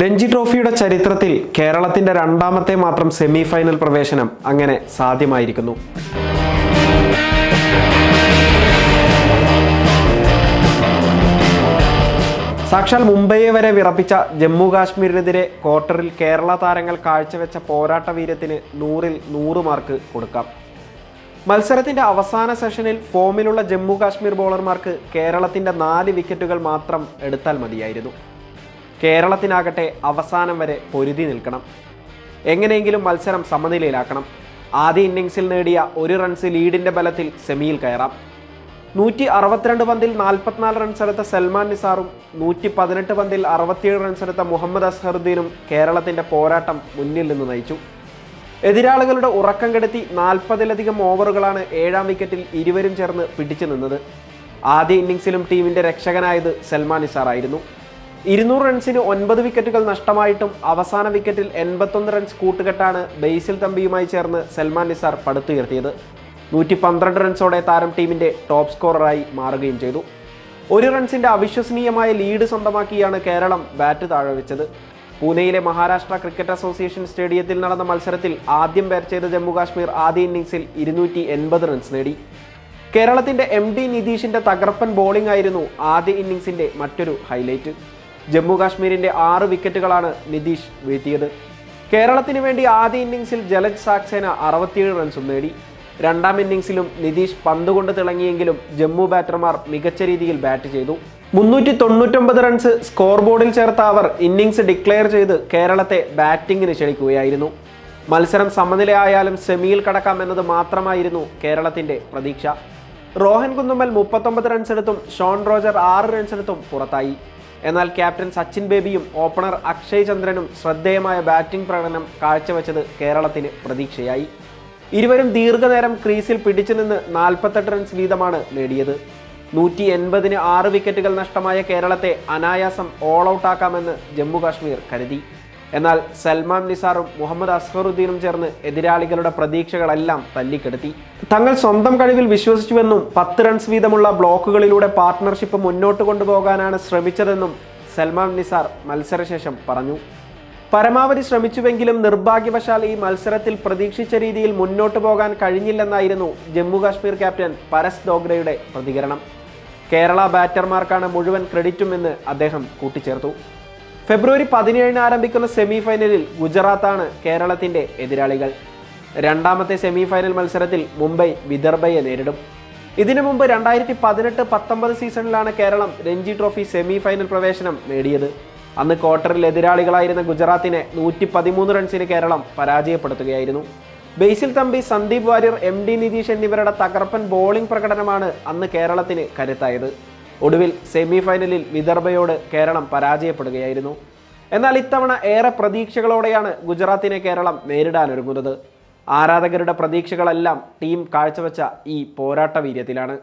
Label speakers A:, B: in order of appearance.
A: രഞ്ജി ട്രോഫിയുടെ ചരിത്രത്തിൽ കേരളത്തിന്റെ രണ്ടാമത്തെ മാത്രം സെമി ഫൈനൽ പ്രവേശനം അങ്ങനെ സാധ്യമായിരിക്കുന്നു. സാക്ഷാൽ മുംബൈയെ വരെ വിറപ്പിച്ച ജമ്മു കാശ്മീരിനെതിരെ ക്വാർട്ടറിൽ കേരള താരങ്ങൾ കാഴ്ചവെച്ച പോരാട്ട വീര്യത്തിന് നൂറിൽ നൂറ് മാർക്ക് കൊടുക്കാം. മത്സരത്തിന്റെ അവസാന സെഷനിൽ ഫോമിലുള്ള ജമ്മു കാശ്മീർ ബോളർമാർക്ക് കേരളത്തിന്റെ നാല് വിക്കറ്റുകൾ മാത്രം എടുത്താൽ മതിയായിരുന്നു. കേരളത്തിനാകട്ടെ അവസാനം വരെ പൊരുതി നിൽക്കണം. എങ്ങനെയെങ്കിലും മത്സരം സമനിലയിലാക്കണം. ആദ്യ ഇന്നിങ്സിൽ നേടിയ ഒരു റൺസ് ലീഡിന്റെ ബലത്തിൽ സെമിയിൽ കയറാം. നൂറ്റി അറുപത്തിരണ്ട് പന്തിൽ നാൽപ്പത്തിനാല് റൺസ് എടുത്ത സൽമാൻ നിസാറും നൂറ്റി പതിനെട്ട് പന്തിൽ അറുപത്തിയേഴ് റൺസ് എടുത്ത മുഹമ്മദ് അസ്ഹറുദ്ദീനും കേരളത്തിന്റെ പോരാട്ടം മുന്നിൽ നിന്ന് നയിച്ചു. എതിരാളികളുടെ ഉറക്കം കെടുത്തി നാൽപ്പതിലധികം ഓവറുകളാണ് ഏഴാം വിക്കറ്റിൽ ഇരുവരും ചേർന്ന് പിടിച്ചു നിന്നത്. ആദ്യ ഇന്നിങ്സിലും ടീമിന്റെ രക്ഷകനായത് സൽമാൻ നിസാറായിരുന്നു. ഇരുന്നൂറ് റൺസിന് ഒൻപത് വിക്കറ്റുകൾ നഷ്ടമായിട്ടും അവസാന വിക്കറ്റിൽ എൺപത്തൊന്ന് റൺസ് കൂട്ടുകെട്ടാണ് ബെയ്സിൽ തമ്പിയുമായി ചേർന്ന് സൽമാൻ നിസാർ പടുത്തുയർത്തിയത്. നൂറ്റി പന്ത്രണ്ട് റൺസോടെ താരം ടീമിന്റെ ടോപ്പ് സ്കോററായി മാറുകയും ചെയ്തു. ഒരു റൺസിന്റെ അവിശ്വസനീയമായ ലീഡ് സ്വന്തമാക്കിയാണ് കേരളം ബാറ്റ് താഴെ വെച്ചത് പൂനെയിലെ മഹാരാഷ്ട്ര ക്രിക്കറ്റ് അസോസിയേഷൻ സ്റ്റേഡിയത്തിൽ നടന്ന മത്സരത്തിൽ ആദ്യം ബാറ്റ് ചെയ്ത ജമ്മു കാശ്മീർ ആദ്യ ഇന്നിംഗ്സിൽ ഇരുന്നൂറ്റി എൺപത് റൺസ് നേടി. കേരളത്തിന്റെ എം ഡി നിതീഷിന്റെ തകർപ്പൻ ബോളിംഗ് ആയിരുന്നു ആദ്യ ഇന്നിംഗ്സിന്റെ മറ്റൊരു ഹൈലൈറ്റ്. ജമ്മു കാശ്മീരിന്റെ ആറ് വിക്കറ്റുകളാണ് നിതീഷ് വീഴ്ത്തിയത്. കേരളത്തിന് വേണ്ടി ആദ്യ ഇന്നിംഗ്സിൽ ജലജ് സാക്സേന അറുപത്തിയേഴ് റൺസും നേടി. രണ്ടാം ഇന്നിംഗ്സിലും നിതീഷ് പന്തുകൊണ്ട് തിളങ്ങിയെങ്കിലും ജമ്മു ബാറ്റർമാർ മികച്ച രീതിയിൽ ബാറ്റ് ചെയ്തു. മുന്നൂറ്റി തൊണ്ണൂറ്റൊമ്പത് റൺസ് സ്കോർ ബോർഡിൽ ചേർത്ത അവർ ഇന്നിംഗ്സ് ഡിക്ലെയർ ചെയ്ത് കേരളത്തെ ബാറ്റിംഗിന് ക്ഷണിക്കുകയായിരുന്നു. മത്സരം സമനിലയായാലും സെമിയിൽ കടക്കാമെന്നത് മാത്രമായിരുന്നു കേരളത്തിന്റെ പ്രതീക്ഷ. റോഹൻ കുന്നുമ്മൽ മുപ്പത്തൊമ്പത് റൺസ് എടുത്തും ഷോൺ റോജർ ആറ് റൺസ് എടുത്തും പുറത്തായി. എന്നാൽ ക്യാപ്റ്റൻ സച്ചിൻ ബേബിയും ഓപ്പണർ അക്ഷയ് ചന്ദ്രനും ശ്രദ്ധേയമായ ബാറ്റിംഗ് പ്രകടനം കാഴ്ചവെച്ചത് കേരളത്തിന് പ്രതീക്ഷയായി. ഇരുവരും ദീർഘനേരം ക്രീസിൽ പിടിച്ചു നിന്ന് നാൽപ്പത്തെട്ട് റൺസ് വീതമാണ് നേടിയത്. നൂറ്റി എൺപതിന് ആറ് വിക്കറ്റുകൾ നഷ്ടമായ കേരളത്തെ അനായാസം ഓൾ ഔട്ടാക്കാമെന്ന് ജമ്മു കാശ്മീർ കരുതി. എന്നാൽ സൽമാൻ നിസാറും മുഹമ്മദ് അസ്ഹറുദ്ദീനും ചേർന്ന് എതിരാളികളുടെ പ്രതീക്ഷകളെല്ലാം തല്ലിക്കെടുത്തി. തങ്ങൾ സ്വന്തം കഴിവിൽ വിശ്വസിച്ചുവെന്നും പത്ത് റൺസ് വീതമുള്ള ബ്ലോക്കുകളിലൂടെ പാർട്ട്ണർഷിപ്പ് മുന്നോട്ട് കൊണ്ടുപോകാനാണ് ശ്രമിച്ചതെന്നും സൽമാൻ നിസാർ മത്സരശേഷം പറഞ്ഞു. പരമാവധി ശ്രമിച്ചുവെങ്കിലും നിർഭാഗ്യവശാൽ ഈ മത്സരത്തിൽ പ്രതീക്ഷിച്ച രീതിയിൽ മുന്നോട്ട് പോകാൻ കഴിഞ്ഞില്ലെന്നായിരുന്നു ജമ്മു കാശ്മീർ ക്യാപ്റ്റൻ പരസ് ദോഗ്രയുടെ പ്രതികരണം. കേരള ബാറ്റർമാർക്കാണ് മുഴുവൻ ക്രെഡിറ്റുമെന്ന് അദ്ദേഹം കൂട്ടിച്ചേർത്തു. ഫെബ്രുവരി പതിനേഴിന് ആരംഭിക്കുന്ന സെമി ഫൈനലിൽ ഗുജറാത്താണ് കേരളത്തിന്റെ എതിരാളികൾ. രണ്ടാമത്തെ സെമി ഫൈനൽ മത്സരത്തിൽ മുംബൈ വിദർഭയെ നേരിടും. ഇതിനു മുമ്പ് രണ്ടായിരത്തി പതിനെട്ട് പത്തൊമ്പത് സീസണിലാണ് Keralam Ranji Trophy semi final പ്രവേശനം നേടിയത്. അന്ന് ക്വാർട്ടറിൽ എതിരാളികളായിരുന്ന ഗുജറാത്തിനെ നൂറ്റി പതിമൂന്ന് റൺസിന് കേരളം പരാജയപ്പെടുത്തുകയായിരുന്നു. ബെയ്സിൽ തമ്പി സന്ദീപ് വാര്യർ എം ഡി നിതീഷ് എന്നിവരുടെ തകർപ്പൻ ബോളിംഗ് പ്രകടനമാണ് അന്ന് കേരളത്തിന് കരുത്തായത്. ഒടുവിൽ സെമി ഫൈനലിൽ വിദർഭയോട് കേരളം പരാജയപ്പെടുകയായിരുന്നു. എന്നാൽ ഇത്തവണ ഏറെ പ്രതീക്ഷകളോടെയാണ് ഗുജറാത്തിനെ കേരളം നേരിടാനൊരുങ്ങുന്നത് ആരാധകരുടെ പ്രതീക്ഷകളെല്ലാം ടീം കാഴ്ചവെച്ച ഈ പോരാട്ട വീര്യത്തിലാണ്.